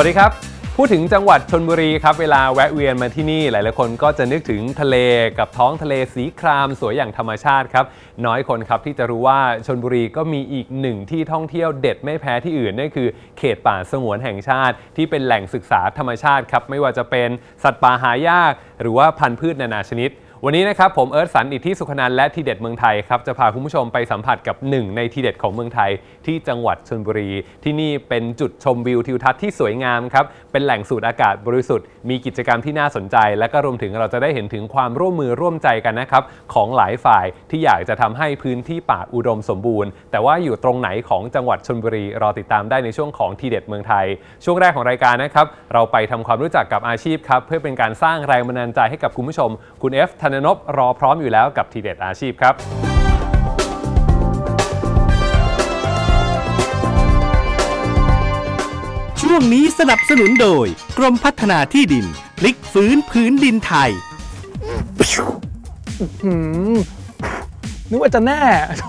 วัสดีครับ พูดถึงจังหวัดชนบุรีครับ เวลาแวะเวียนมาที่นี่หลายๆคนก็จะนึกถึงทะเลกับท้องทะเลสีครามสวยอย่างธรรมชาติครับ น้อยคนครับที่จะรู้ว่าชนบุรีก็มีอีกหนึ่งที่ท่องเที่ยวเด็ดไม่แพ้ที่อื่นนั่นคือเขตป่าสงวนแห่งชาติ ที่เป็นแหล่งศึกษาธรรมชาติครับไม่ว่าจะเป็นสัตว์ป่าหายาก หรือว่าพันธุ์พืชนานาชนิด วันนี้นะครับผมเอิร์ธสันอิทธิสุขนันและทีเด็ดเมืองไทยครับจะพาคุณผู้ชมไปสัมผัสกับหนึ่งในทีเด็ดของเมืองไทยที่จังหวัดชลบุรี ที่นี่เป็นจุดชมวิวทิวทัศน์ที่สวยงามครับเป็นแหล่งสูดอากาศบริสุทธิ์มีกิจกรรมที่น่าสนใจ และก็รวมถึงเราจะได้เห็นถึงความร่วมมือร่วมใจกันนะครับของหลายฝ่ายที่อยากจะทำให้พื้นที่ป่าอุดมสมบูรณ์ แต่ว่าอยู่ตรงไหนของจังหวัดชลบุรีรอติดตามได้ในช่วงของทีเด็ดเมืองไทย ช่วงแรกของรายการนะครับเราไปทำความรู้จักกับอาชีพครับเพื่อเป็นการสร้างแรงบันดาลใจให้กับคุณผู้ชมคุณเอฟธนนพรอพร้อมอยู่แล้วกับทีเด็ดอาชีพครับช่วงนี้สนับสนุนโดย กรมพัฒนาที่ดิน พลิกฟื้นพื้นดินไทยหืม นึกว่าจะแน่โถ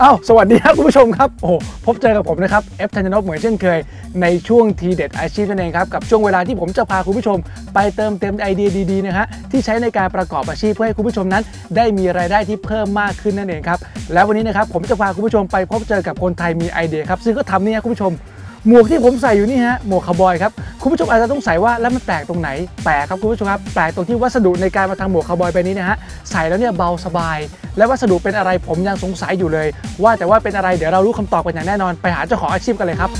เอ้า สวัสดีครับคุณผู้ชมครับ โอ้พบเจอกับผมนะครับ เอฟธัญญนพเหมือนเช่นเคย ในช่วงทีเด็ดอาชีพนั่นเองครับ กับช่วงเวลาที่ผมจะพาคุณผู้ชม ไปเติมเต็มไอเดียดีๆนะฮะ ที่ใช้ในการประกอบอาชีพเพื่อให้คุณผู้ชมนั้น ได้มีรายได้ที่เพิ่มมากขึ้นนั่นเองครับ แล้ววันนี้นะครับผมจะพาคุณผู้ชมไปพบเจอกับคนไทยมีไอเดียครับ ซึ่งก็ทำนี่ยคุณผู้ชม หมวกที่ผมใส่อยู่นี่ฮะหมวกคาวบอยครับคุณผู้ชมอาจจะต้องใส่ว่าแล้วมันแปลกตรงไหนแปลกครับคุณผู้ชมครับแปลกตรงที่วัสดุในการมาทำหมวกคาวบอยไปนี้นะฮะใส่แล้วเนี่ยเบาสบาย และวัสดุเป็นอะไรผมยังสงสัยอยู่เลย ว่าแต่ว่าเป็นอะไรเดี๋ยวเรารู้คำตอบกันอย่างแน่นอนไปหาเจ้าของอาชีพกันเลยครับ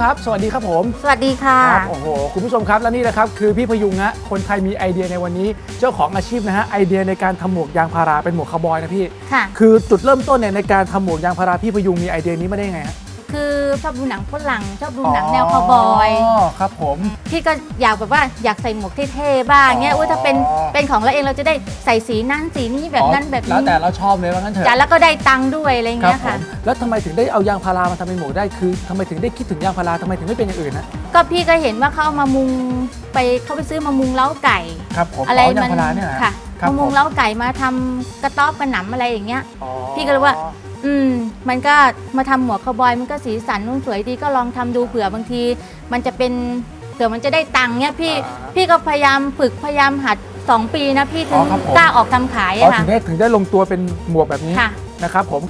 ครับ สวัสดีครับผมสวัสดีค่ะ ครับโอ้โหคุณผู้ชมครับและนี่แหละครับคือพี่พยุงฮะคนไทยมีไอเดียในวันนี้ เจ้าของอาชีพนะฮะไอเดียในการทำหมวกยางพาราเป็นหมวกคาวบอยนะพี่ค่ะ คือจุดเริ่มต้นเนี่ยในการทำหมวกยางพาราพี่พยุงมีไอเดียนี้มาได้ยังไงฮะ คือชอบดูหนังฝรั่งชอบดูหนังแนวคาวบอย ครับผม พี่ก็อยากแบบว่าอยากใส่หมวกเท่ๆบ้างเงี้ยอ๋ออุ้ยถ้าเป็นเป็นของเราเองเราจะได้ใส่สีนั้นสีนี้แบบนั้นแบบแล้วนี้แต่เราชอบเลยว่างั้นเถอะจ้ะแล้วก็ได้ตังค์ด้วยอะไรครัเงี้ยผค่ะมแล้วทำไมถึงได้เอายางพารามาทำเป็นหมวกได้คือทำไมถึงได้คิดถึงยางพาราทำไมถึงไม่เป็นอย่างอื่นฮะก็พี่ก็เห็นว่าเขาเอามามุงไปเขาไปซื้อมามุงเล้าไก่ครับผมอะไรยางมันพาราเนี่ยนค่ะครับมามุงผเล้าไก่มาทำกระต๊อบกระหนำอะไรอย่างเงี้ยอ๋อพี่ก็เลยว่า อืมมันก็มาทำหมวกคาวบอยมันก็สีสันนุ่นสวยดีก็ลองทำดูเผื่อบางที มันจะเป็นเผื่อมันจะได้ตังค์เนี่ยพี่พี่ก็พยายามฝึกพยายามหัด2ปีนะพี่ถึอ๋งอครับผม กล้าออกทำขายอ๋ออะค่ะถึงได้ถึงได้ลงตัวเป็นหมวกแบบนี้ค่ะ นะครับผม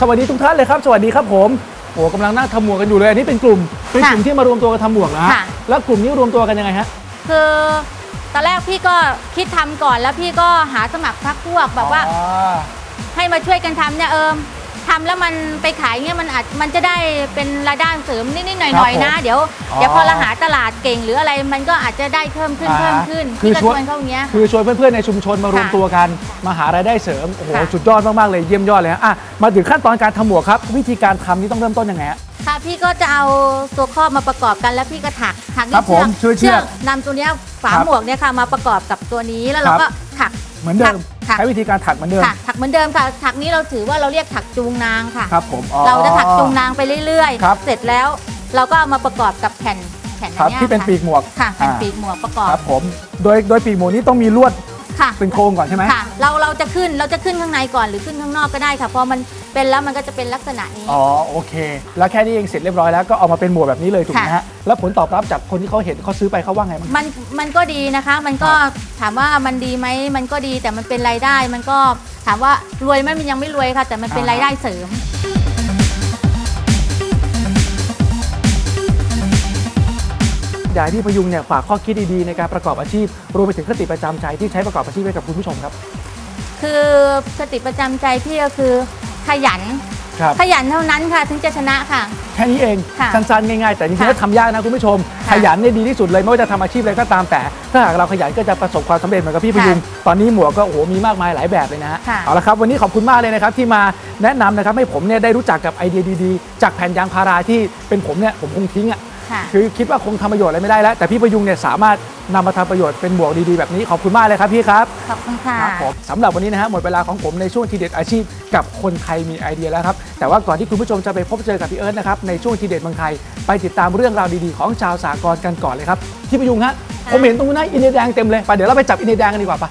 สวัสดีทุกท่านเลยครับ สวัสดีครับผมโอ้กำลังนั่งทำหมวกกันอยู่เลยอันนี้เป็นกลุ่ม เป็นกลุ่มค่ะที่มารวมตัวกันทำหมวกนะฮะค่ะแล้วกลุ่มนี้รวมตัวกันยังไงฮะคือตอนแรกพี่ก็คิดทำก่อนแล้วพี่ก็หาสมัครพักพวกแบบว่าอ๋อให้มาช่วยกันทำเนี่ยเอิม ทำแล้วมันไปขายเนี่ยมันอาจมันจะได้เป็นรายได้เสริมนิดๆหน่อยๆนะ เดี๋ยวเดี๋ยวพอเราหาตลาดเก่งหรืออะไรมันก็อาจจะได้เพิ่มขึ้นอ่าเพิ่มขึ้นคือพี่ก็ชชวนวนเขาอย่างเงี้ยคือชวนเพื่อนๆในชุมชนมารวมค่ะตัวกันมาหารายได้เสริมโอ้โหค่ะสุดยอดมากๆเลยเยี่ยมยอดเลยฮะอะมาถึงขั้นตอนการทำหมวกครับวิธีการทำนี่ต้องเริ่มต้นยังไงฮะค่ะพี่ก็จะเอาตัวครอบมาประกอบกันแล้วพี่ก็ถักถักครับผมช่วยเชือกนำตัวเนี้ยฝาครับหมวกเนี่ยค่ะมาประกอบกับตัวนี้แล้วเราครับก็ถักเหมือนเดิมค่ะใช้วิธีการถักเหมือนเดิมค่ะถัก เหมือนเดิมค่ะ ถักนี้เราถือว่าเราเรียกถักจูงนางค่ะ ครับผมอ๋อ เราจะถักจูงนางไปเรื่อยครับ ๆ เสร็จแล้วเราก็เอามาประกอบกับแผ่นแผ่นครับอันเนี้ยที่เป็นค่ะปีกหมวกค่ะแผ่นอ่าปีกหมวกประกอบครับผมโดยโดยปีกหมวกนี้ต้องมีลวดค่ะ เป็นโครงก่อนใช่ไหม ค่ะ เราเราจะขึ้นเราจะขึ้นข้างในก่อนหรือขึ้นข้างนอกก็ได้ค่ะ พอมันเป็นแล้วมันก็จะเป็นลักษณะนี้ อ๋อโอเค แล้วแค่นี้เองเสร็จเรียบร้อยแล้วก็เอามาเป็นหมวกแบบนี้เลยถูกไหมค่ะฮะแล้วผลตอบรับจากคนที่เขาเห็นเขาซื้อไปเขาว่าไงบ้าง มันมันก็ดีนะคะ มันก็ถามว่ามันดีไหมมันก็ดีแต่มันเป็นรายได้ มันก็ถามว่ารวยไหมมันยังไม่รวยค่ะ แต่มันเป็นอ่ารรายได้เสริมออยากให้พี่พยุงเนี่ยฝากข้อคิดดีๆในการประกอบอาชีพ รวมไปถึงคติประจำใจที่ใช้ประกอบอาชีพให้กับคุณผู้ชมครับ คือสติประจำใจพี่ก็คือ ขยัน ครับ ขยันเท่านั้นค่ะถึงจะชนะค่ะ แค่นี้เองค่ะสั้นๆง่ายๆแต่จริงๆค่ะแล้วทำยากนะคุณผู้ชม ขค่ะยันเนี่ยดีที่สุดเลยไม่ว่าจะทำอาชีพอะไรก็ตามแต่ ถ้าหากเราขยันก็จะประสบความสำเร็จเหมือนกับพี่พยุงค่ะตอนนี้หมวกก็โอ้โหมีมากมายหลายแบบเลยนะฮะค่ะเอาละครับวันนี้ขอบคุณมากเลยนะครับที่มาแนะนำนะครับให้ผมเนี่ยได้รู้จักกับไอเดียดีๆ จากแผ่นยางพาราที่เป็นผมเนี่ยผมคงทิ้งอะ ค่ะ คือคิดว่าคงทำประโยชน์อะไรไม่ได้แล้ว แต่พี่พยุงเนี่ยสามารถนำมาทำประโยชน์เป็นหมวกดีๆแบบนี้ขอบคุณมากเลยครับพี่ครับ ขอบคุณค่ะ ครับผมสำหรับวันนี้นะฮะหมดเวลาของผมในช่วงทีเด็ดอาชีพกับคนไทยมีไอเดียแล้วครับ แต่ว่าก่อนที่คุณผู้ชมจะไปพบเจอกับพี่เอิร์ธนะครับในช่วงทีเด็ดเมืองไทยไปติดตามเรื่องราวดีๆของชาวสากลกันก่อนเลยครับพี่พยุงฮะผมเห็นตรงนู้นนะอินเดียแดงเต็มเลยไปเดี๋ยวเราไปจับอินเดียแดงกันดีกว่าปะ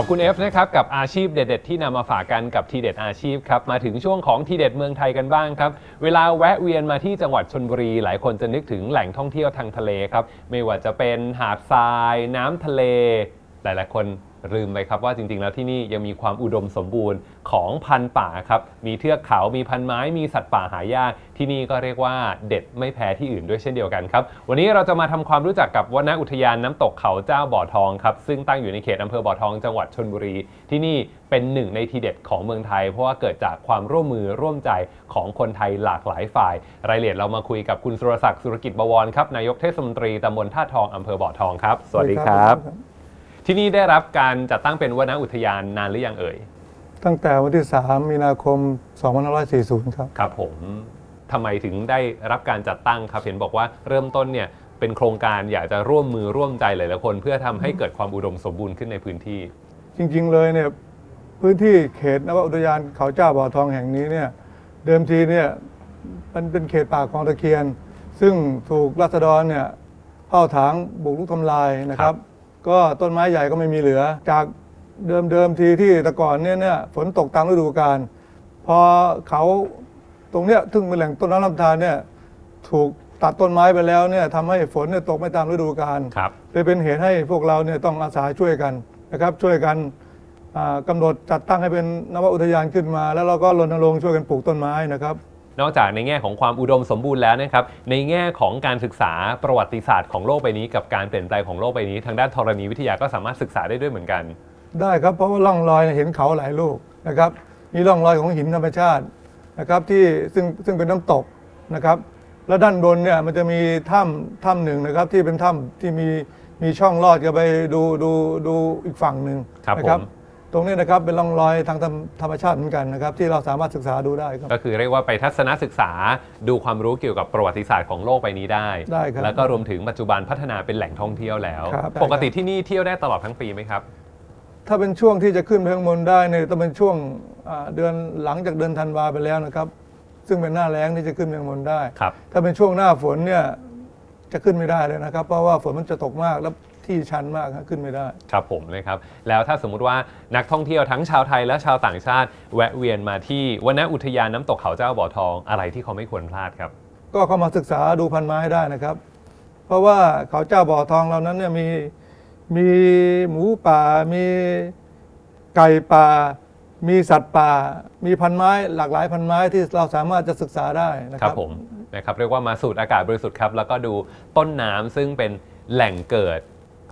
ขอบคุณ F นะครับกับอาชีพเด็ด ๆ ที่นำมาฝากกันกับทีเด็ดอาชีพครับมาถึงช่วงของทีเด็ดเมืองไทยกันบ้างครับ เวลาแวะเวียนมาที่จังหวัดชนบุรี หลายคนจะนึกถึงแหล่งท่องเที่ยวทางทะเลครับ ไม่ว่าจะเป็นหาดทราย น้ำทะเล หลายๆคน ลืมไปครับว่าจริงๆ แล้วที่นี่ยังมีความอุดมสมบูรณ์ของพันธุ์ป่าครับ มีเทือกเขา มีพันไม้ มีสัตว์ป่าหายาก ที่นี่ก็เรียกว่าเด็ดไม่แพ้ที่อื่นด้วยเช่นเดียวกันครับ วันนี้เราจะมาทำความรู้จักกับวนอุทยานน้ำตกเขาเจ้าบ่อทองครับ ซึ่งตั้งอยู่ในเขตอำเภอบ่อทองจังหวัดชนบุรี ที่นี่เป็นหนึ่งในทีเด็ดของเมืองไทย เพราะว่าเกิดจากความร่วมมือร่วมใจของคนไทยหลากหลายฝ่าย รายละเอียดเรามาคุยกับคุณสุรศักดิ์สุรกิจบวรครับ นายกเทศมนตรีตำบลท่าทองอำเภอบ่อทองครับ สวัสดีครับ ที่นี่ได้รับการจัดตั้งเป็นวนอุทยานนานหรือยังเอ่ย ตั้งแต่วันที่ 3 มีนาคม 2540 ครับ ครับผมทำไมถึงได้รับการจัดตั้งครับ เห็นบอกว่าเริ่มต้นเนี่ยเป็นโครงการอยากจะร่วมมือร่วมใจหลายๆคน เพื่อทำให้เกิดความอุดมสมบูรณ์ขึ้นในพื้นที่ จริงๆเลยเนี่ยพื้นที่เขตนวอุทยานเขาเจ้าบ่อทองแห่งนี้เนี่ยเดิมทีเนี่ยมันเป็นเขตป่าคลองตะเคียน ซึ่งถูกรัษฎรเนี่ยเข้าถางบุกรุกทำลายนะคครัรับบ ก็ต้นไม้ใหญ่ก็ไม่มีเหลือ จากเดิมเดิมทีที่แต่ก่อนเนี่ยเนี่ยฝนตกตามฤดูกาลพอเขาตรงเนี้ยซึ่งเป็นแหล่งต้นน้ำลำธารเนี่ยถูกตัดต้นไม้ไปแล้วเนี่ยทำให้ฝนเนี่ยตกไม่ตามฤดูกาลครับ เลยเป็นเหตุให้พวกเราเนี่ยต้องอาสาช่วยกันนะครับ ช่วยกันอ่ากำหนดจัดตั้งให้เป็นนวอุทยานขึ้นมา แล้วเราก็รณรงค์ช่วยกันปลูกต้นไม้นะครับ นอกจากในแง่ของความอุดมสมบูรณ์แล้วนะครับในแง่ของการศึกษาประวัติศาสตร์ของโลกใบนี้ กับการเปลี่ยนแปลงของโลกใบนี้ ทางด้านธรณีวิทยาก็สามารถศึกษาได้ด้วยเหมือนกัน ได้ครับเพราะว่าร่องรอยเนี่ยเห็นเขาหลายลูกนะครับมีร่องรอยของหินธรรมชาตินะครับที่ซึ่งซึ่งเป็นน้ำตกนะครับแล้วด้านบนเนี่ยมันจะมีถ้ำถ้ำหนึ่งนะครับที่เป็นถ้ำที่มีมีช่องลอดกันไปดูดูดูอีกฝั่งหนึ่งครับนะผม ตรงนี้นะครับเป็นร่องรอยทางธรรมธรรมชาติเหมือนกันนะครับที่เราสามารถศึกษาดูได้ครับ ก็คือเรียกว่าไปทัศนศึกษาดูความรู้เกี่ยวกับประวัติศาสตร์ของโลกใบนี้ได้ได้ครับแล้วก็รวมถึงปัจจุบันพัฒนาเป็นแหล่งท่องเที่ยวแล้ว ครับปกติที่นี่เที่ยวได้ตลอดทั้งปีไหมครับ ถ้าเป็นช่วงที่จะขึ้นไปข้างบนได้เนี่ยต้องเป็นช่วงอ่าเดือนหลังจากเดือนธันวาไปแล้วนะครับ ซึ่งเป็นหน้าแล้งที่จะขึ้นไปข้างบนได้ ครับ ถ้าเป็นช่วงหน้าฝนเนี่ยจะขึ้นไม่ได้เลยนะครับ เพราะว่าฝนมันจะตกมากแล้ว ที่ชันมากครับขึ้นไม่ได้ ครับผมนะครับ แล้วถ้าสมมุติว่านักท่องเที่ยวทั้งชาวไทยและชาวต่างชาติ แวะเวียนมาที่วนอุทยานน้ำตกเขาเจ้าบ่อทองอะไรที่เขาไม่ควรพลาดครับ ก็เข้ามาศึกษาดูพันไม้ได้นะครับ เพราะว่าเขาเจ้าบ่อทองเรานั้นเนี่ยมีมีหมูป่า มีไก่ป่า มีสัตว์ป่า มีพันไม้หลากหลายพันไม้ที่เราสามารถจะศึกษาได้นะคครัรับบ ผมนะครับเรียกว่ามาสูดอากาศบริสุทธิ์ครับแล้วก็ดูต้นน้ำซึ่งเป็นแหล่งเกิด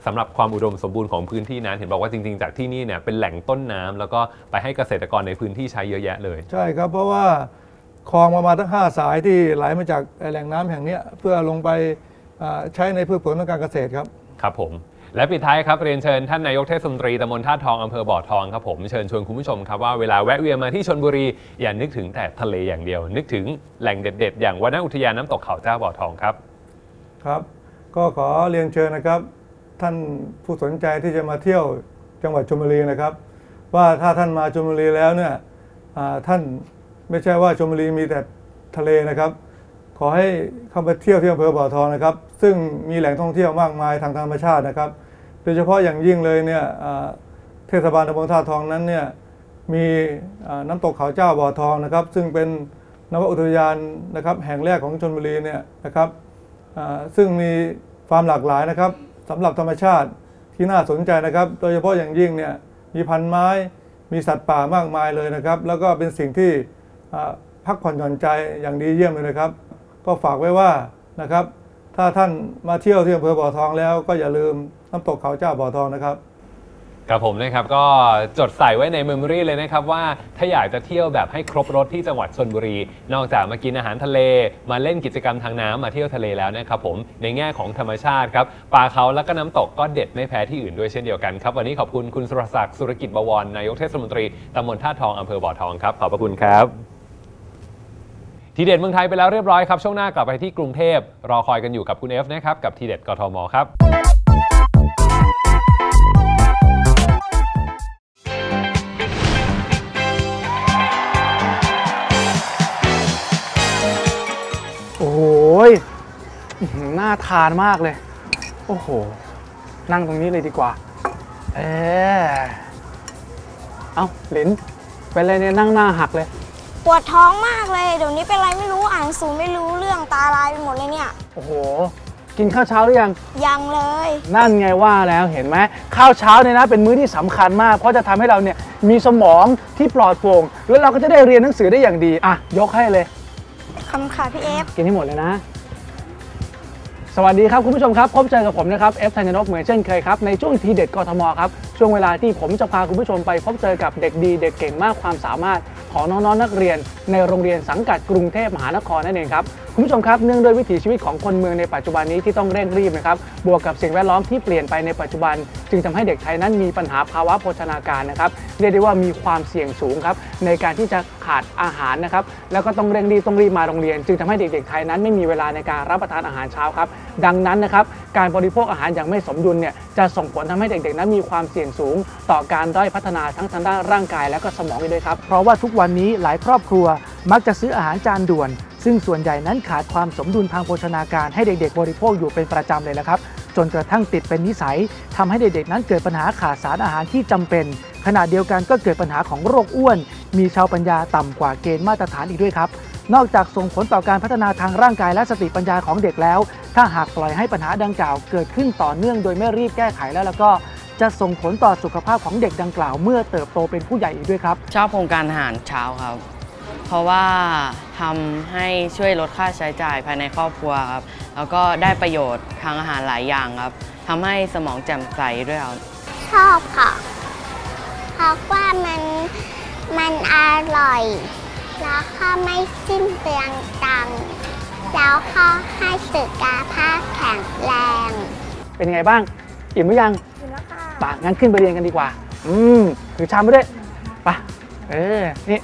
สำหรับความอุดมสมบูรณ์ของพื้นที่นั้นเห็นบอกว่าจริงๆ จากที่นี่เนี่ยเป็นแหล่งต้นน้ำแล้วก็ไปให้เกษตรกรในพื้นที่ใช้เยอะแยะเลย ใช่ครับ เพราะว่าคลองประมาณทั้ง5สายที่ไหลมาจากแหล่งน้ำแห่งเนี้ยเพื่อลงไปอ่าใช้ในพืชผลทางการเกษตรครับ ครับผม และปิดท้ายครับเรียนเชิญท่านนายกเทศมนตรีตำบลท่าทองอำเภอบ่อทองครับผมเชิญชวนคุณผู้ชมครับว่าเวลาแวะเวียนมาที่ชนบุรี อย่านึกถึงแต่ทะเลอย่างเดียว นึกถึงแหล่งเด็ด ๆ อย่างวนอุทยานน้ำตกเขาเจ้าบ่อทองครับ ครับ ก็ขอเรียนเชิญนะครับ ท่านผู้สนใจที่จะมาเที่ยวจังหวัดชลบุรีนะครับ ว่าถ้าท่านมาชลบุรีแล้วเนี่ยท่านไม่ใช่ว่าชลบุรีมีแต่ทะเลนะครับ ขอให้เข้ามาเที่ยวที่อำเภอบ่อทองนะครับ ซึ่งมีแหล่งท่องเที่ยวมากมายทางธรรมชาตินะครับ โดยเฉพาะอย่างยิ่งเลยเนี่ยเทศบาลตำบลท่าทองนั้นเนี่ยมีน้ำตกเขาเจ้าบ่อทองนะครับ ซึ่งเป็นนวอุทยานนะครับแห่งแรกของชลบุรีเนี่ยนะครับซึ่งมีความหลากหลายนะครับ สำหรับธรรมชาติที่น่าสนใจนะครับ โดยเฉพาะอย่างยิ่งเนี่ยมีพันไม้มีสัตว์ป่ามากมายเลยนะครับ แล้วก็เป็นสิ่งที่พักผ่อนหย่อนใจอย่างดีเยี่ยมเลยนะครับ ก็ฝากไว้ว่านะครับ ถ้าท่านมาเที่ยวที่อำเภอบ่อทองแล้วก็อย่าลืมน้ำตกเขาเจ้าบ่อทองนะครับ ครับผมนะครับก็จดใส่ไว้ในเมมโมรีเลยนะครับว่าถ้าอยากจะเที่ยวแบบให้ครบรถที่จังหวัดชนบุรี นอกจากมากินอาหารทะเล มาเล่นกิจกรรมทางน้ำมาเที่ยวทะเลแล้วนะครับผมในแง่ของธรรมชาติครับป่าเขาแล้วก็น้ำตกก็เด็ดไม่แพ้ที่อื่นด้วยเช่นเดียวกันครับวันนี้ขอบคุณคุณสุรศักดิ์สุรกิจบวรนายกเทศมนตรีตำบลท่าทองอำเภอบ่อทองครับขอบพระคุณครับทีเด็ดเมืองไทยไปแล้วเรียบร้อยครับช่วงหน้ากลับไปที่กรุงเทพรอคอยกันอยู่กับคุณเอฟนะครับกับทีเด็ดกทมครับ ยอื้อหือน่าทานมากเลย โอ้โห นั่งตรงนี้เลยดีกว่า เออเอาหลินเป็นอะไรเนี่ยนั่งหน้าหักเลย ปวดท้องมากเลย เดี๋ยวนี้เป็นอะไรไม่รู้อ่านหนังสูไม่รู้เรื่องตาลายไปหมดเลยเนี่ย โอ้โห กินข้าวเช้าหรือยัง ยังเลย นั่นไงว่าแล้วเห็นไหมข้าวเช้าเนี่ยนะเป็นมื้อที่สำคัญมาก เพราะจะทำให้เราเนี่ยมีสมองที่ปลอดโปร่งแล้วเราก็จะได้เรียนหนังสือได้อย่างดี อะ ยกให้เลย คำค่ะพี่เอฟ กินให้หมดเลยนะ สวัสดีครับคุณผู้ชมครับพบเจอกับผมนะครับเอฟธัญนกเหมือนเช่นเคยครับ ในช่วงทีเด็ดกทมครับ ช่วงเวลาที่ผมจะพาคุณผู้ชมไปพบเจอกับเด็กดีเด็กเก่งมากความสามารถของน้องๆนักเรียน ในโรงเรียนสังกัดกรุงเทพมหานครนั่นเองครับคุณผู้ชมครับเนื่องด้วยวิถีชีวิตของคนเมืองในปัจจุบันนี้ที่ต้องเร่งรีบนะครับบวกกับสิ่งแวดล้อมที่เปลี่ยนไปในปัจจุบัน จึงทำให้เด็กไทยนั้นมีปัญหาภาวะโภชนาการนะครับเรียกได้ว่ามีความเสี่ยงสูงครับในการที่จะ ขาดอาหารนะครับแล้วก็ต้องเร่งรีบต้องรีบมาโรงเรียน จึงทำให้เด็กๆไทยนั้นไม่มีเวลาในการรับประทานอาหารเช้าครับดังนั้นนะครับการบริโภคอาหารอย่างไม่สมดุลเนี่ยจะส่งผลทำให้เด็กๆนั้นมีความเสี่ยงสูง ต่อการด้อยพัฒนาทั้งทางด้านร่างกายและก็สมองด้วยครับเพราะว่าทุกวันนี้หลายครอบครัวมักจะซื้ออาหารจานด่วน ซึ่งส่วนใหญ่นั้นขาดความสมดุลทางโภชนาการให้เด็กๆ บริโภคอยู่เป็นประจำเลยละครับจนกระทั่งติดเป็นนิสัยทำให้เด็กๆนั้นเกิดปัญหาขาดสารอาหารที่จำเป็น ขณะเดียวกันก็เกิดปัญหาของโรคอ้วน มีชาวปัญญาต่ำกว่าเกณฑ์มาตรฐานอีกด้วยครับ นอกจากส่งผลต่อการพัฒนาทางร่างกายและสติปัญญาของเด็กแล้ว ถ้าหากปล่อยให้ปัญหาดังกล่าวเกิดขึ้นต่อเนื่องโดยไม่รีบแก้ไขแล้วแล้วก็จะส่งผลต่อสุขภาพของเด็กดังกล่าว เมื่อเติบโตเป็นผู้ใหญ่อีกด้วยครับชอบโครงการอาหารเช้าครับ เพราะว่าทำให้ช่วยลดค่าใช้จ่ายภายในครอบครัวครับแล้วก็ได้ประโยชน์ทางอาหารหลายอย่างครับทำให้สมองแจ่มใสด้วยครับชอบค่ะ เพราะว่ามันมันอร่อย แล้วก็ไม่สิ้นเปลืองตังค์แล้วก็ให้สุขภาพแข็งแรง เป็นยังไงบ้าง อิ่มหรือยังปะงั้นขึ้นไปเรียนกันดีกว่า อืมถือชามไปด้วยไปะเออ นี่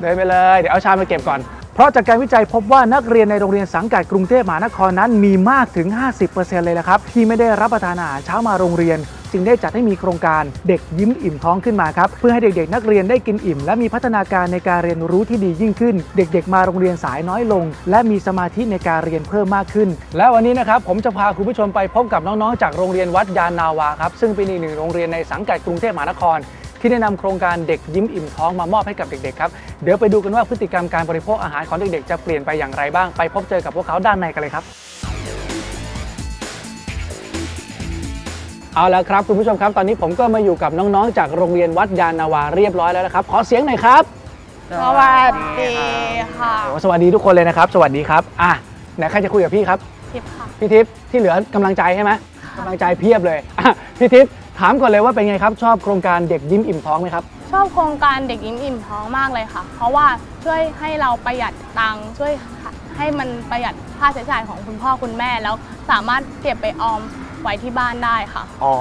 เดินไปเลย เดี๋ยวเอาชามมาเก็บก่อน เพราะจากการวิจัยพบว่านักเรียนในโรงเรียนสังกัดกรุงเทพมหานครนั้นมีมากถึง 50%เลยละครับ ที่ไม่ได้รับประทานอาหารเช้ามาโรงเรียน จึงได้จัดให้มีโครงการเด็กยิ้มอิ่มท้องขึ้นมาครับเพื่อให้เด็กๆ นักเรียนได้กินอิ่ม และมีพัฒนาการในการเรียนรู้ที่ดียิ่งขึ้น เด็กๆ มาโรงเรียนสายน้อยลง และมีสมาธิในการเรียนเพิ่มมากขึ้น และวันนี้นะครับผมจะพาคุณผู้ชมไปพบกับน้องๆ จากโรงเรียนวัดยานนาวาครับซึ่งเป็นอีกหนึ่งโรงเรียนในสังกัดกรุงเทพมหานครที่ได้นำโครงการเด็กยิ้มอิ่มท้องมามอบให้กับเด็กๆครับ เดี๋ยวไปดูกันว่าพฤติกรรมการบริโภคอาหารของเด็กๆ จะเปลี่ยนไปอย่างไรบ้าง ไปพบเจอกับพวกเขาด้านในกันเลยครับ เอาละครับคุณผู้ชมครับตอนนี้ผมก็มาอยู่กับน้องๆ จากโรงเรียนวัดยานนาวาเรียบร้อยแล้วนะครับ ขอเสียงหน่อยครับสวัสดีค่ะโอ้สวัสดีทุกคนเลยนะครับ สวัสดีครับอะไหนใครจะคุยกับพี่ครับทิพย์ค่ะพี่ทิพย์ที่เหลือกำลังใจใช่ไหมกำลังใจเพียบเลยอะพี่ทิพย์ถามก่อนเลยว่าเป็นไงครับ ชอบโครงการเด็กยิ้มอิ่มท้องไหมครับชอบโครงการเด็กยิ้มอิ่มท้องมากเลยค่ะ เพราะว่าช่วยให้เราประหยัดตังค์ช่วยให้มันประหยัดค่าใช้จ่ายของคุณพ่อคุณแม่แล้วสามารถเก็บไปออม ไว้ที่บ้านได้ค่ะ อ๋อ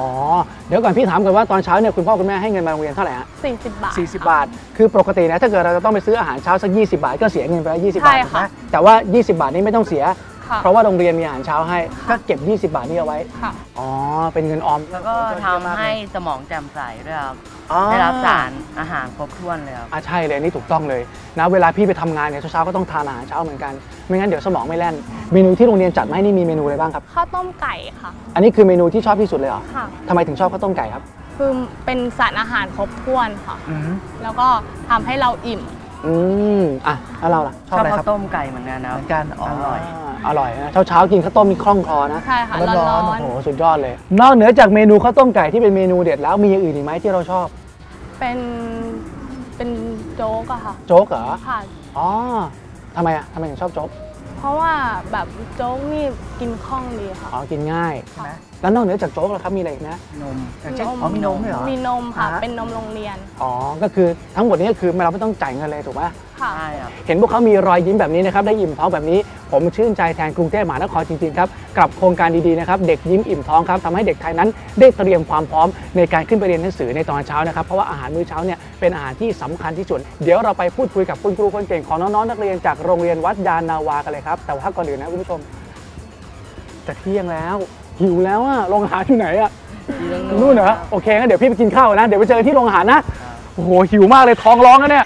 เดี๋ยวก่อนพี่ถามก่อนว่าตอนเช้าเนี่ยคุณพ่อคุณแม่ให้เงินมาโรงเรียนเท่าไหร่ฮะ40 บาท40บาท คือปกตินะถ้าเกิดเราจะต้องไปซื้ออาหารเช้าสัก20 บาทก็เสียเงินไปแล้ว20 บาทใช่ถูกไหมค่ะ แต่ว่า 20 บาทนี้ไม่ต้องเสีย ค่ะเพราะว่าโรงเรียนมีอาหารเช้าให้ก็เก็บ 20 บาทนี้เอาไว้ค่ะ อ๋อเป็นเงินออมแล้วก็ทำให้สมองแจ่มใสด้วยครับอ๋อได้รับสารอาหารครบถ้วนเลยครับอะใช่เลยนี่ถูกต้องเลยนะเวลาพี่ไปทำงานเนี่ยเช้าๆก็ต้องทานอาหารเช้าเหมือนกัน ไม่งั้นเดี๋ยวสมองไม่แล่น เมนูที่โรงเรียนจัดมาให้นี่มีเมนูอะไรบ้างครับ ข้าวต้มไก่ค่ะ อันนี้คือเมนูที่ชอบที่สุดเลยเหรอค่ะ ทำไมถึงชอบข้าวต้มไก่ครับ คือเป็นสารอาหารครบถ้วนค่ะ แล้วก็ทำให้เราอิ่ม อืมอะแล้วเราล่ะชชอบอบอะไรคข้ารับวต้มไก่เหมือนกันนะเหมือนกันอร่อยออร่อยนะเช้าเช้าๆกินข้าวต้มมีคล่องคอนะใช่ค่ะร้ร้ออนนๆๆโอ้โหสุดยอดเลย นอกเหนือจากเมนูข้าวต้มไก่ที่เป็นเมนูเด็ดแล้วมีอย่างอื่นอีกไหมที่เราชอบเป็นเป็นโจ๊กอะค่ะ โจ๊กเหรอค่ะ อ๋อทำไมอะทำไมถึงชอบโจ๊ก เพราะว่าแบบโจ๊กนี่กินคล่องดีค่ะ อ๋อกินง่าย ค่ะ แล้วนอกเหนือจากโจ๊กแล้วครับมีอะไรอีกนะ นมอย่างเช่นอ๋อมีนมด้วยเหรอ มีนมค่ะ อ่าฮะ เป็นนมโรงเรียน อ๋อ ก็คือทั้งหมดนี้ก็คือเราไม่ต้องจ่ายเงินเลยถูกไหม ค่ะ ใช่ครับเห็นพวกเขามีรอยยิ้มแบบนี้นะครับได้อิ่มท้องแบบนี้ ผมชื่นใจแทนกรุงเทพมหานครจริงๆครับกับโครงการดีๆนะครับเด็กยิ้มอิ่มท้องครับทำให้เด็กไทยนั้น ได้เตรียมความพร้อมในการขึ้นไปเรียนหนังสือในตอนเช้านะครับเพราะว่าอาหารมื้อเช้าเนี่ยเป็นอาหารที่สำคัญที่สุดเดี๋ยวเราไปพูดคุยกับคุณครูคนเก่งของน้องๆนักเรียนจากโรงเรียนวัดยานนาวากันเลยครับแต่ว่าก่อนอื่นนะคุณผู้ชมจะเที่ยงแล้ว หิวแล้วอะโรงอาหารอยู่ไหนอะนู่นเหรอโอเคงั้นเดี๋ยวพี่ไปกินข้าวนะเดี๋ยวไปเจอที่โรงอาหารนะโอ้โหหิวมากเลยท้องร้องแล้วเนี่ย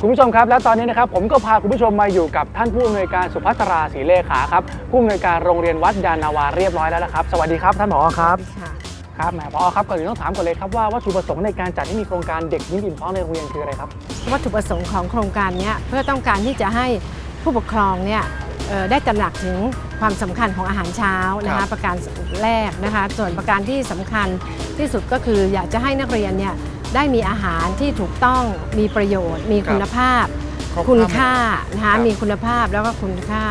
คุณผู้ชมครับ และตอนนี้นะครับผมก็พาคุณผู้ชมมาอยู่กับท่านผู้อำนวยการสุภัตราศรีเลขาครับผู้อำนวยการโรงเรียนวัดยานนาวาเรียบร้อยแล้วนะครับ สวัสดีครับท่านผอครับครับแหมผอครับก่อนอื่นต้องถามก่อนเลยครับว่าวัตถุประสงค์ในการจัดให้มีโครงการเด็กยิ้มอิ่มท้องในโรงเรียนคืออะไรครับ วัตถุประสงค์ของโครงการเนี้ยเพื่อต้องการที่จะให้ผู้ปกครองเนี่ยเอ่อได้ตระหนักถึงความสำคัญของอาหารเช้านะครัคะบประการแรกนะคะส่วนประการที่สำคัญที่สุดก็คืออยากจะให้นักเรียนเนี่ย ได้มีอาหารที่ถูกต้องมีประโยชน์ มีคุณภาพครบคุณถ้วนค่านะครัคะบมีคุณภาพแล้วก็คุณค่า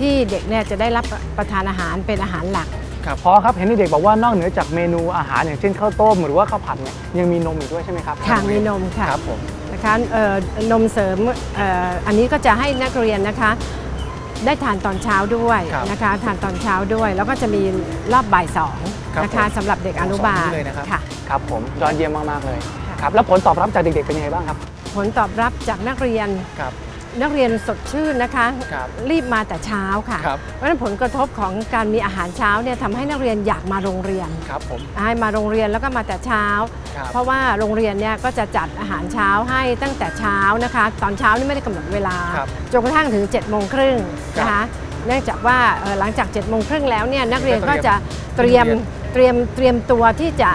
ที่เด็กเนี่ยจะได้รับประทานอาหารเป็นอาหารหลักครับพอครับเห็นเด็กๆบอกว่านอกเหนือจากเมนูอาหารอย่างเช่นข้าวต้มหรือว่าข้าวผัดเนี่ยยังมีนมอีกด้วยใช่ไหมครับค่ะมีนมค่ะครับผมนะคะเอ่อนมเสริมเอ่ออันนี้ก็จะให้นักเรียนนะคะ ได้ทานตอนเช้าด้วยครับนะคะทานตอนเช้าด้วย แล้วก็จะมีรอบบ่ายสองครับนะคะผมสำหรับเด็กอนุบาสองลที่เลยนะครับ ค่ะ ครับผมยอดเยี่ยมมาก ๆ เลยค่ะ ครับแล้วผลตอบรับจากเด็กๆเป็นยังไงบ้างครับ ผลตอบรับจากนักเรียนครับ นักเรียนสดชื่นนะคะครับรีบมาแต่เช้าค่ะ ครับ เพราะฉะนั้นผลกระทบของการมีอาหารเช้าเนี่ยทำให้นักเรียนอยากมาโรงเรียนครับผม ให้มาโรงเรียนแล้วก็มาแต่เช้า ครับ เพราะว่าโรงเรียนเนี่ยก็จะจัดอาหารเช้าให้ตั้งแต่เช้านะคะ ตอนเช้านี่ไม่ได้กำหนดเวลา ครับ จนกระทั่งถึง7จ็ดโมงครึ่งนะครัคะบเนื่องจากว่าเอ่อหลังจาก7จ็ดโมงครึ่งแล้วเนี่ยนักเรียนก็ก็เตรียมจะเตรียมเรียนเตรียมเตรียมตัวที่จะ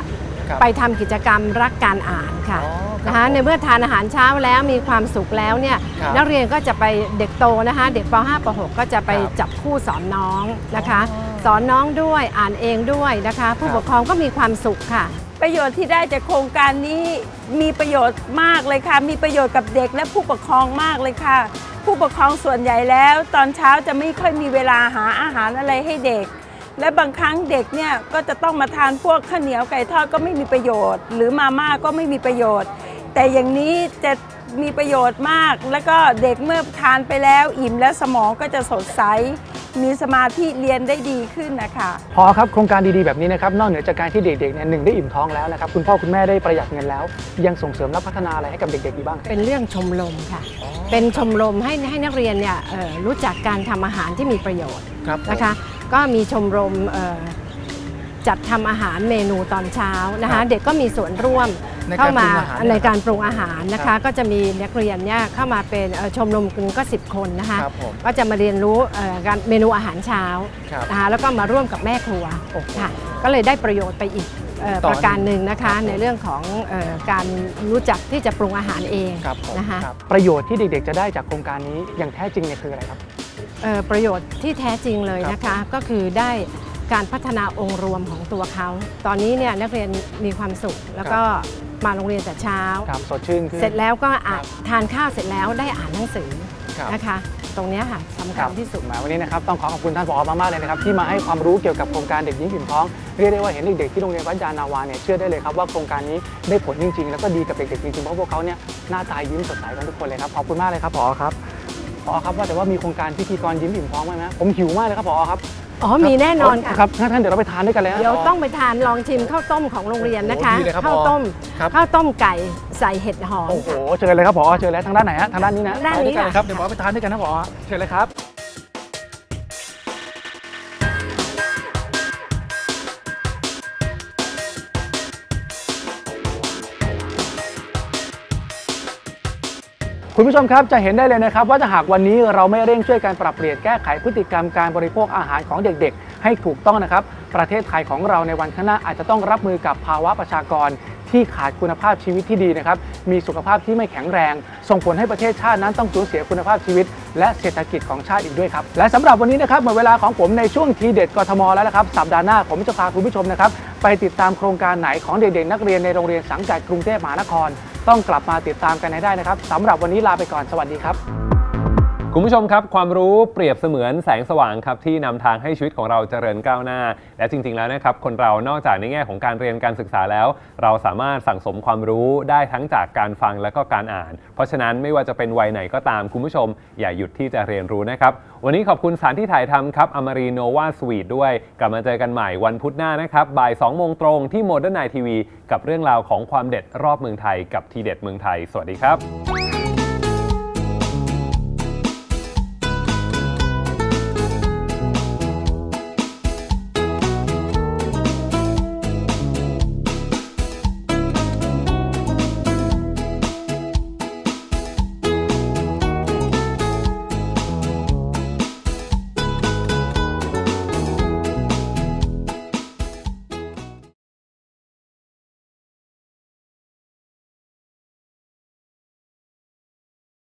ครับ ไปทำกิจกรรมรักการอ่านค่ะ อ๋อครับ นะคะผมในเมื่อทานอาหารเช้าแล้วมีความสุขแล้วเนี่ยครับนักเรียนก็จะไปเด็กโตนะคะเด็กป .5 ป .6 ก็จะไปครับจับคู่สอนน้องนะคะ อ๋อ สอนน้องด้วยอ่านเองด้วยนะคะ ผู้ครับปกครองก็มีความสุขค่ะ ประโยชน์ที่ได้จากโครงการนี้มีประโยชน์มากเลยค่ะ มีประโยชน์กับเด็กและผู้ปกครองมากเลยค่ะ ผู้ปกครองส่วนใหญ่แล้ว ตอนเช้าจะไม่ค่อยมีเวลาหาอาหารอะไรให้เด็ก และบางครั้งเด็กเนี่ยก็จะต้องมาทานพวกข้าวเหนียวไก่ทอดก็ไม่มีประโยชน์ หรือมาม่าก็ไม่มีประโยชน์ แต่อย่างนี้จะมีประโยชน์มาก แล้วก็เด็กเมื่อทานไปแล้วอิ่มและสมองก็จะสดใส มีสมาธิเรียนได้ดีขึ้นนะคะ พอครับโครงการดีๆแบบนี้นะครับนอกเหนือจากการที่เด็กๆเนี่ยหนึ่งได้อิ่มท้องแล้วนะครับคุณพ่อคุณแม่ได้ประหยัดเงินแล้ว ยังส่งเสริมและพัฒนาอะไรให้กับเด็กๆอีกบ้างครับเป็นเรื่องชมรมค่ะ เป็นชมรมให้ให้นักเรียนเนี่ยเอ่อรู้จักการทำอาหารที่มีประโยชน์ครับผม นะคะ ก็มีชมรมเอ่อ จัดทำอาหารเมนูตอนเช้านะครัคะบเด็กก็มีส่วนร่วมในการเข้ามาปรุงอาหารในการปรุงอาหารนะครัคะบก็จะมีนักเรียนเนี่ยเข้ามาเป็นเอ่อชมรมกลุ่มก็ 10 คนนะคะครับผมก็จะมาเรียนรู้เอ่อการเมนูอาหารเช้าครับนะคะแล้วก็มาร่วมกับแม่ครัวโอ้โหค่ะก็เลยได้ประโยชน์ไปอีกเอ่อต่อประการหนึ่งนะครัคะบผมในเรื่องของเอ่อการรู้จักที่จะปรุงอาหารเองครับผมนะคะครับประโยชน์ที่เด็กๆจะได้จากโครงการนี้อย่างแท้จริงเนี่ยคืออะไรครับเอ่อประโยชน์ที่แท้จริงเลยนะคะก็คือได้ การพัฒนาองค์รวมของตัวเขา ตอนนี้เนี่ยนักเรียนมีความสุข แล้วก็มาโรงเรียนแต่เช้า ครับสดชื่นขึ้น เสร็จแล้วก็อ่านครับทานข้าวเสร็จแล้วได้อ่านหนังสือครับ นะคะ ตรงเนี้ยค่ะสำคคัรัญบที่สุด มาวันนี้นะครับต้องขอขอบคุณท่านผอมากๆเลยนะครับที่มาให้ความรู้เกี่ยวกับโครงการเด็กหญิงอิ่มท้องเรียกได้ว่าเห็นเด็กๆที่โรงเรียนวัดยานนาวาเนี่ยเชื่อได้เลยครับว่าโครงการนี้ได้ผลจริงๆ แล้วก็ดีกับเด็กๆจริงๆเพราะพวกเขาเนี่ยหน้าตายิ้มสดใสกันทุกคนเลยครับขอบคุณมากเลยครับผอครับผอครับว่าแต่ว่ามีโครงการพิธีกรยิ้มอิ่มท้องไหมนะผมหิวมากเลยครับผอครับ อ๋อมีแน่นอนค่ะครับงั้นท่านเดี๋ยวเราไปทานด้วยกันเลยนะเดี๋ยวผต้องไปทานลองชิมข้าวต้มของโรงเรียนนะคะ โอ้โหดีเลยครับข้าวต้มครับ ข้าวต้มไก่ใส่เห็ดหอม โอ้โหเชิญเลยครับผอเชิญเลยทางด้านไหนฮะทางด้านนี้นะด้านนี้ไปด้วยกัเลยค่ะครับเดี๋ยวผอไปทานด้วยกันนะผอเชิญเลยครับ คุณผู้ชมครับจะเห็นได้เลยนะครับว่าถ้าหากวันนี้เราไม่เร่งช่วยการปรับเปลี่ยนแก้ไขพฤติกรรมการบริโภคอาหารของเด็กๆ ให้ถูกต้องนะครับ ประเทศไทยของเราในวันข้างหน้าอาจจะต้องรับมือกับภาวะประชากรที่ขาดคุณภาพชีวิตที่ดีนะครับ มีสุขภาพที่ไม่แข็งแรง ส่งผลให้ประเทศชาตินั้นต้องสูญเสียคุณภาพชีวิต และเศรษฐกิจของชาติอีกด้วยครับ และสำหรับวันนี้นะครับหมดเวลาของผมในช่วงทีเด็ดกทมแล้วนะครับ สัปดาห์หน้าผมจะพาคุณผู้ชมนะครับไปติดตามโครงการไหนของเด็กๆนักเรียนในโรงเรียนสังกัดกรุงเทพมหานคร ต้องกลับมาติดตามกันให้ได้นะครับสำหรับวันนี้ลาไปก่อนสวัสดีครับ คุณผู้ชมครับ ความรู้เปรียบเสมือนแสงสว่างครับที่นำทางให้ชีวิตของเราเจริญก้าวหน้า และจริง ๆ แล้วนะครับคนเรานอกจากในแง่ของการเรียนการศึกษาแล้ว เราสามารถสั่งสมความรู้ได้ทั้งจากการฟังและก็การอ่าน เพราะฉะนั้นไม่ว่าจะเป็นวัยไหนก็ตามคุณผู้ชม อย่าหยุดที่จะเรียนรู้นะครับ วันนี้ขอบคุณสถานที่ถ่ายทำครับอมรีโนวาสวีทด้วย กลับมาเจอกันใหม่วันพุธหน้านะครับบ่าย2โมงตรงที่โมเดิร์นไนทีวีกับเรื่องราวของความเด็ดรอบเมืองไทยกับทีเด็ดเมืองไทย สวัสดีครับ